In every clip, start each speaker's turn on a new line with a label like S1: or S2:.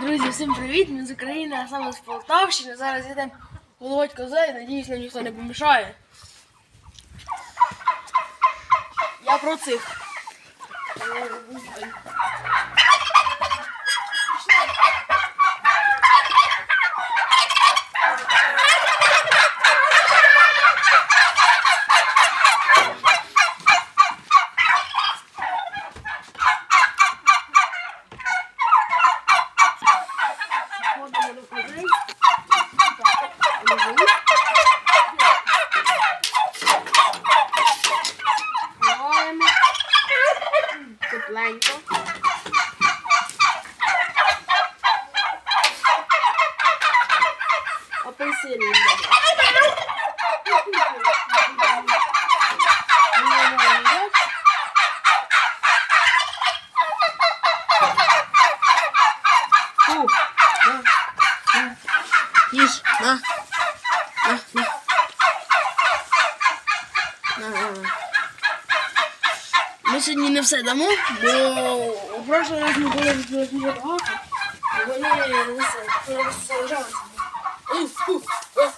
S1: Друзі, всім привіт! Ми з України, а саме з Полтавщини. Зараз йдемо головать козей, надіюсь, нам ніхто не помішає. Я про цих. Тепленько. Апельсини їм дамо. Фу. На. На. Їж. На. На. На. На, на, на. Ми сьогодні не все дамо, бо у прошлый раз ми були дуже багато. Вони не все, вони все лежалися. Ей, фу, е.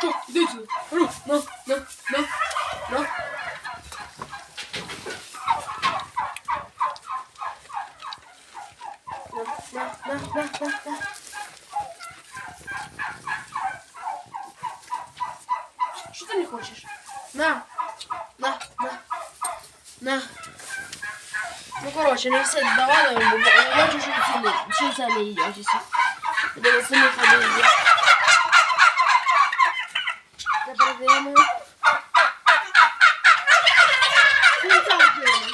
S1: Чо, іди сюди. Ру, на, на, на, не хочеш? На, на, на, на. Ну, коротше, не все давали, бо я бачу, що ці не, це не їдять Дивіться, ми ходили їдять. Тепер даємо. Кінця вкинемо.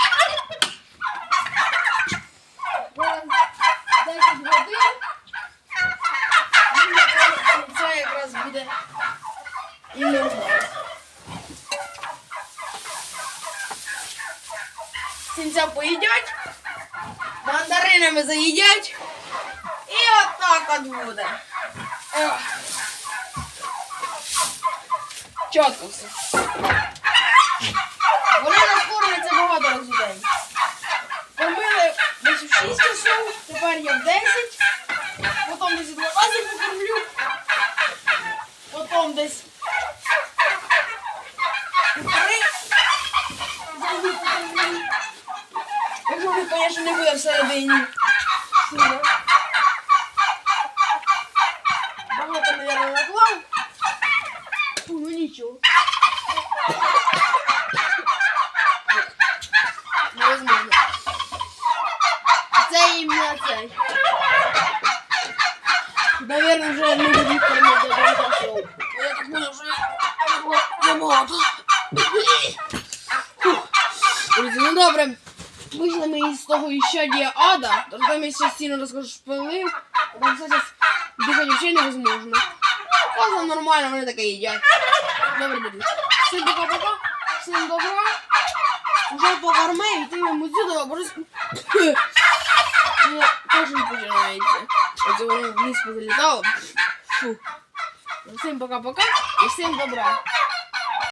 S1: Зараз 10 годин. І якраз кінця якраз буде і нормально. Сінця поїдять, мандаринами заїдять. І отак от буде. Ох. Чітко все. Вони нас кормляться багато разів в день. Кормили десь в 6 часов, тепер я в 10, потім десь в 12 покормлю, потім десь в 3. Зайду покормлю. Якщо він, звісно, не буде всередині. Багато, мабуть, наклав. Ну нічого. Невозможно. Це не цей. Наверное, вже не будуть кормити до кінця шоу. Я так понял, що я забагато. Ну добре. Вийшли ми із того іщадія ада, то там я ще стіну розкошпилив, там все зараз дихати взагалі невозможно. Коза нормально, вони таке їдять. Добре, друзі. Всім пока-пока, всім добра. Уже покормив, ти йому сюди, бо. Ну, кожен починається. Оце воно вниз позалітало. Фу. Всім пока-пока і всім добра.